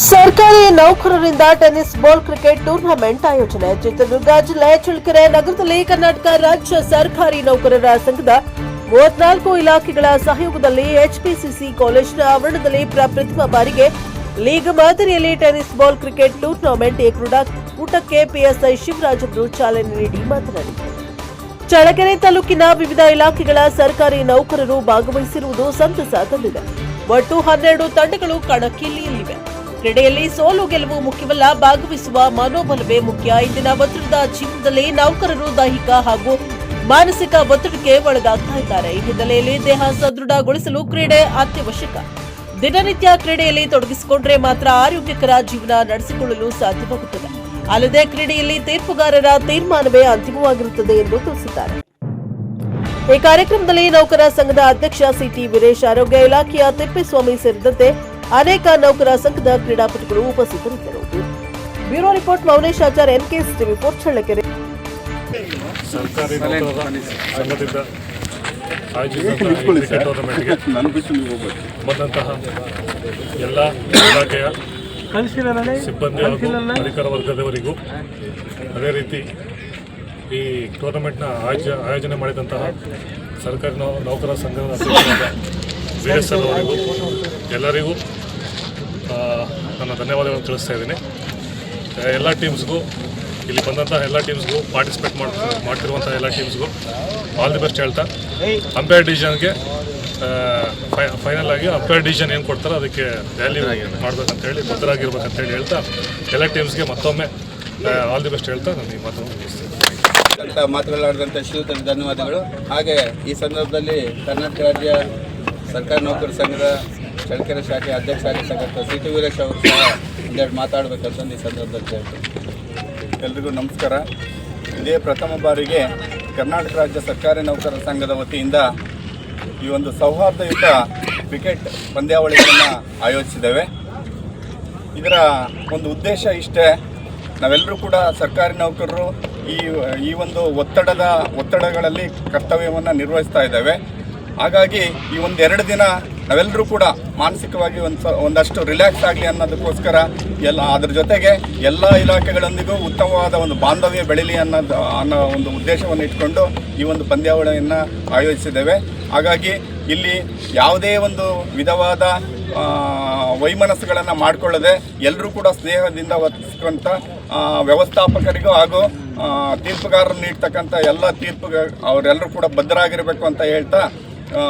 ಸರ್ಕಾರಿ ನೌಕರರಿಂದ tennis ball cricket tournament ಆಯೋಜನೆ. ಚಿತ್ರದುರ್ಗ ಜಿಲ್ಲೆ ಚಳ್ಳಕೆರೆ ನಗರದಲ್ಲಿ ಕರ್ನಾಟಕ ರಾಜ್ಯ ಸರ್ಕಾರಿ ನೌಕರರ ಸಂಘದ ಮೂವತ್ನಾಲ್ಕು ಇಲಾಖೆಗಳ ಸಹಯೋಗದಲ್ಲಿ ಎಚ್ಪಿಸಿಸಿ ಕಾಲೇಜಿನ ಆವರಣದಲ್ಲಿ ಪ್ರಪ್ರಥಮ ಬಾರಿಗೆ ಲೀಗ್ ಮಾದರಿಯಲ್ಲಿ ಟೆನಿಸ್ ಬಾಲ್ ಕ್ರಿಕೆಟ್ ಟೂರ್ನಮೆಂಟ್ ಈ ಕ್ರೀಡಾಕೂಟಕ್ಕೆ ಪಿಎಸ್ಐ ಶಿವರಾಜ್ ಅವರು ಚಾಲನೆ ನೀಡಿ ಮಾತನಾಡಿದರು. ಚಳ್ಳಕೆರೆ ತಾಲೂಕಿನ ವಿವಿಧ ಇಲಾಖೆಗಳ ಸರ್ಕಾರಿ ನೌಕರರು ಭಾಗವಹಿಸಿರುವುದು ಸಂತಸ ತಂದಿದೆ. ಒಟ್ಟು ಹನ್ನೆರಡು ತಂಡಗಳು ಕಣಕ್ಕಿಳಿಯಲಿವೆ. ಕ್ರೀಡೆಯಲ್ಲಿ ಸೋಲು ಗೆಲುವು ಮುಖ್ಯವಲ್ಲ, ಭಾಗವಹಿಸುವ ಮನೋಬಲವೇ ಮುಖ್ಯ. ಇಂದಿನ ಒತ್ತಡದ ಜೀವನದಲ್ಲಿ ನೌಕರರು ದೈಹಿಕ ಹಾಗೂ ಮಾನಸಿಕ ಒತ್ತಡಕ್ಕೆ ಒಳಗಾಗ್ತಾ ಇದ್ದಾರೆ. ಈ ಹಿನ್ನೆಲೆಯಲ್ಲಿ ದೇಹ ಸದೃಢಗೊಳಿಸಲು ಕ್ರೀಡೆ ಅತ್ಯವಶ್ಯಕ. ದಿನನಿತ್ಯ ಕ್ರೀಡೆಯಲ್ಲಿ ತೊಡಗಿಸಿಕೊಂಡ್ರೆ ಮಾತ್ರ ಆರೋಗ್ಯಕರ ಜೀವನ ನಡೆಸಿಕೊಳ್ಳಲು ಸಾಧ್ಯವಾಗುತ್ತದೆ. ಅಲ್ಲದೆ ಕ್ರೀಡೆಯಲ್ಲಿ ತೀರ್ಪುಗಾರರ ತೀರ್ಮಾನವೇ ಅಂತಿಮವಾಗಿರುತ್ತದೆ ಎಂದು ತಿಳಿಸಿದ್ದಾರೆ. ಈ ಕಾರ್ಯಕ್ರಮದಲ್ಲಿ ನೌಕರ ಸಂಘದ ಅಧ್ಯಕ್ಷ ಸಿಟಿ ವೀರೇಶ್, ಆರೋಗ್ಯ ಇಲಾಖೆಯ ತಿಪ್ಪೇಸ್ವಾಮಿ ಸೇರಿದಂತೆ ಅನೇಕ ನೌಕರ ಸಂಘದ ಕ್ರೀಡಾಪಟುಗಳು ಉಪಸ್ಥಿತರಿದ್ದರು. Bureau report Mounesh Achar NKS TV four Challakere ಸರ್ಕಾರಿ ಸಂಘದಿಂದ ಬಂದಂತಹ ಎಲ್ಲ ಇಲಾಖೆಯ ಸಿಬ್ಬಂದಿ ಹಾಗೂ ಅಧಿಕಾರ ವರ್ಗದವರಿಗೂ ಅದೇ ರೀತಿ ಈ ಟೂರ್ನಮೆಂಟ್ನ ಆಯೋಜ ಆಯೋಜನೆ ಮಾಡಿದಂತಹ ಸರ್ಕಾರಿ ನೌಕರ ನೌಕರರ ಸಂಘದ ಅಧ್ಯಕ್ಷರಾದ ಎಸ್ ಎಲ್ ಅವರಿಗೂ ಎಲ್ಲರಿಗೂ ನನ್ನ ಧನ್ಯವಾದಗಳನ್ನು ತಿಳಿಸ್ತಾ ಇದ್ದೀನಿ. ಎಲ್ಲ ಟೀಮ್ಸ್ಗೂ ಇಲ್ಲಿ ಬಂದಂಥ ಎಲ್ಲ ಟೀಮ್ಸ್ಗೂ ಪಾರ್ಟಿಸಿಪೇಟ್ ಮಾಡ್ ಮಾಡ್ತಿರುವಂಥ ಎಲ್ಲ ಟೀಮ್ಸ್ಗೂ ಆಲ್ ದಿ ಬೆಸ್ಟ್ ಹೇಳ್ತಾ. ಅಂಪೈರ್ ಡಿವಿಷನ್ಗೆ ಫೈನಲ್ ಆಗಿ ಅಂಪೈರ್ ಡಿವಿಷನ್ ಏನು ಕೊಡ್ತಾರೋ ಅದಕ್ಕೆ ವ್ಯಾಲ್ಯೂ ಮಾಡ್ಬೇಕಂತ ಹೇಳಿ ಬದ್ಧರಾಗಿರ್ಬೇಕಂತ ಹೇಳಿ ಹೇಳ್ತಾ, ಎಲ್ಲ ಟೀಮ್ಸ್ಗೆ ಮತ್ತೊಮ್ಮೆ ಆಲ್ ದಿ ಬೆಸ್ಟ್ ಹೇಳ್ತಾ ನಾನು ಈ ಮಾತನ್ನು ಮುಗಿಸ್ತೀನಿ. ಶ್ರೀಯುತರಿಗೆ ಧನ್ಯವಾದಗಳು. ಹಾಗೆ ಈ ಸಂದರ್ಭದಲ್ಲಿ ಕರ್ನಾಟಕ ರಾಜ್ಯ ಸರ್ಕಾರಿ ನೌಕರ ಸಂಘದ ಚಳ್ಳಕೆರೆ ಶಾಖೆ ಅಧ್ಯಕ್ಷ ಆಗಿರ್ತಕ್ಕಂಥ ಸಿ ಟಿ ವೀರೇಶ್ ಅವರು ಸಹ ಒಂದೆರಡು ಮಾತಾಡಬೇಕಂತಂದು ಈ ಸಂದರ್ಭದಲ್ಲಿ ಹೇಳ್ತೀನಿ ಎಲ್ರಿಗೂ ನಮಸ್ಕಾರ. ಇದೇ ಪ್ರಥಮ ಬಾರಿಗೆ ಕರ್ನಾಟಕ ರಾಜ್ಯ ಸರ್ಕಾರಿ ನೌಕರರ ಸಂಘದ ವತಿಯಿಂದ ಈ ಒಂದು ಸೌಹಾರ್ದಯುತ ಕ್ರಿಕೆಟ್ ಪಂದ್ಯಾವಳಿಗಳನ್ನು ಆಯೋಜಿಸಿದ್ದೇವೆ. ಇದರ ಒಂದು ಉದ್ದೇಶ ಇಷ್ಟೇ, ನಾವೆಲ್ಲರೂ ಕೂಡ ಸರ್ಕಾರಿ ನೌಕರರು ಈ ಈ ಒಂದು ಒತ್ತಡದ, ಒತ್ತಡಗಳಲ್ಲಿ ಕರ್ತವ್ಯವನ್ನು ನಿರ್ವಹಿಸ್ತಾ ಇದ್ದೇವೆ. ಹಾಗಾಗಿ ಈ ಒಂದು ಎರಡು ದಿನ ನಾವೆಲ್ಲರೂ ಕೂಡ ಮಾನಸಿಕವಾಗಿ ಒಂದು ಒಂದಷ್ಟು ರಿಲ್ಯಾಕ್ಸ್ ಆಗಲಿ ಅನ್ನೋದಕ್ಕೋಸ್ಕರ ಎಲ್ಲ, ಅದ್ರ ಜೊತೆಗೆ ಎಲ್ಲ ಇಲಾಖೆಗಳೊಂದಿಗೂ ಉತ್ತಮವಾದ ಒಂದು ಬಾಂಧವ್ಯ ಬೆಳೀಲಿ ಅನ್ನೋದು, ಅನ್ನೋ ಒಂದು ಉದ್ದೇಶವನ್ನು ಇಟ್ಕೊಂಡು ಈ ಒಂದು ಪಂದ್ಯಾವಳಿಯನ್ನು ಆಯೋಜಿಸಿದ್ದೇವೆ. ಹಾಗಾಗಿ ಇಲ್ಲಿ ಯಾವುದೇ ಒಂದು ವಿಧವಾದ ವೈಮನಸ್ಸುಗಳನ್ನು ಮಾಡಿಕೊಳ್ಳದೆ ಎಲ್ಲರೂ ಕೂಡ ಸ್ನೇಹದಿಂದ ವರ್ತಿಸುವಂಥ ವ್ಯವಸ್ಥಾಪಕರಿಗೂ ಹಾಗೂ ತೀರ್ಪುಗಾರರು ನೀಡ್ತಕ್ಕಂಥ ಎಲ್ಲ ತೀರ್ಪು ಅವರೆಲ್ಲರೂ ಕೂಡ ಬದ್ಧರಾಗಿರಬೇಕು ಅಂತ ಹೇಳ್ತಾ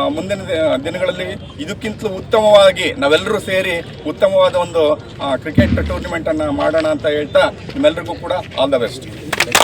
ಮುಂದಿನ ದಿನಗಳಲ್ಲಿ ಇದಕ್ಕಿಂತಲೂ ಉತ್ತಮವಾಗಿ ನಾವೆಲ್ಲರೂ ಸೇರಿ ಉತ್ತಮವಾದ ಒಂದು ಕ್ರಿಕೆಟ್ ಟೂರ್ನಿಮೆಂಟನ್ನು ಮಾಡೋಣ ಅಂತ ಹೇಳ್ತಾ ನಿಮ್ಮೆಲ್ಲರಿಗೂ ಕೂಡ ಆಲ್ ದ ಬೆಸ್ಟ್